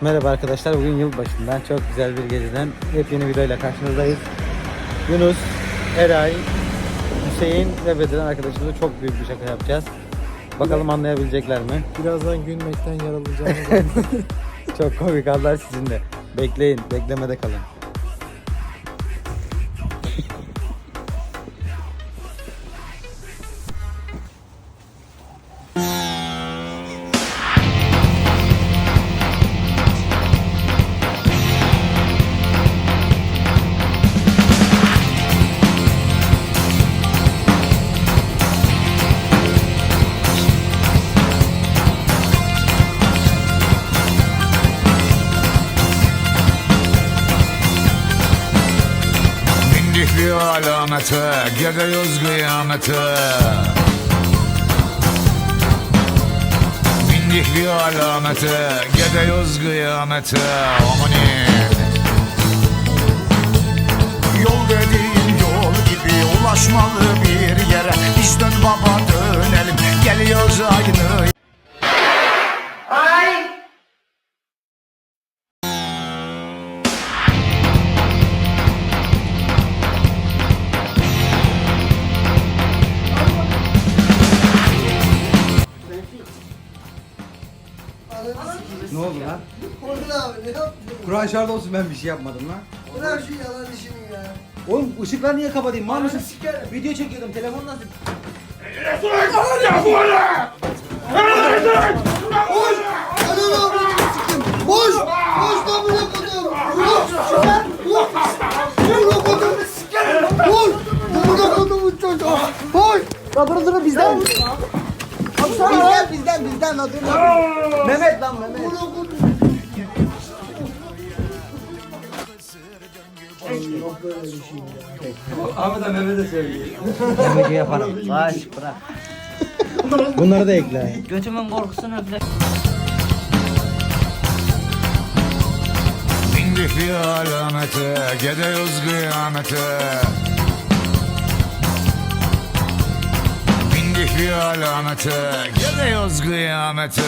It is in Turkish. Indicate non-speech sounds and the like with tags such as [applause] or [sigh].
Merhaba arkadaşlar, bugün yılbaşından çok güzel bir geceden yepyeni videoyla karşınızdayız. Yunus, Eray, Hüseyin ve Bediren arkadaşımızla çok büyük bir şaka yapacağız. Bakalım anlayabilecekler mi? Birazdan gülmekten yaralayacağımı [laughs] Çok komik anlar sizinle. Bekleyin, beklemede kalın. Bir alamete, gidiyoruz kıyamete. Bindik bir alamete, gidiyoruz kıyamete. Amanin Yol dediğin yol gibi ulaşmalı bir yere. Biz dön baba dönelim, geliyoruz aynı Ne oldu lan? Orhan abi ne yaptın? Kur'an şahit olsun ben bir şey yapmadım lan. Bırak şu yalan işini ya. Oğlum ışıkları niye kapatayım? Mal mısın? sikerim. Video çekiyordum, telefon nasıl? Anam abi sikim. Boş. Boş lan buna kodum. Boş. Boş. Buna kodum. Boş. Buna kodum çocuğu. Boş. Dur bizden. Bizden bizden lan. Mehmet lan Mehmet. Buna kodum. Ahmet de Mehmet de söylüyor. Yemek yaparım. Baş bırak. Bunları da ekle. Götümün korkusunu bile Bindik bir alamete, gidiyoruz kıyamete Bindik bir alamete, gidiyoruz kıyamete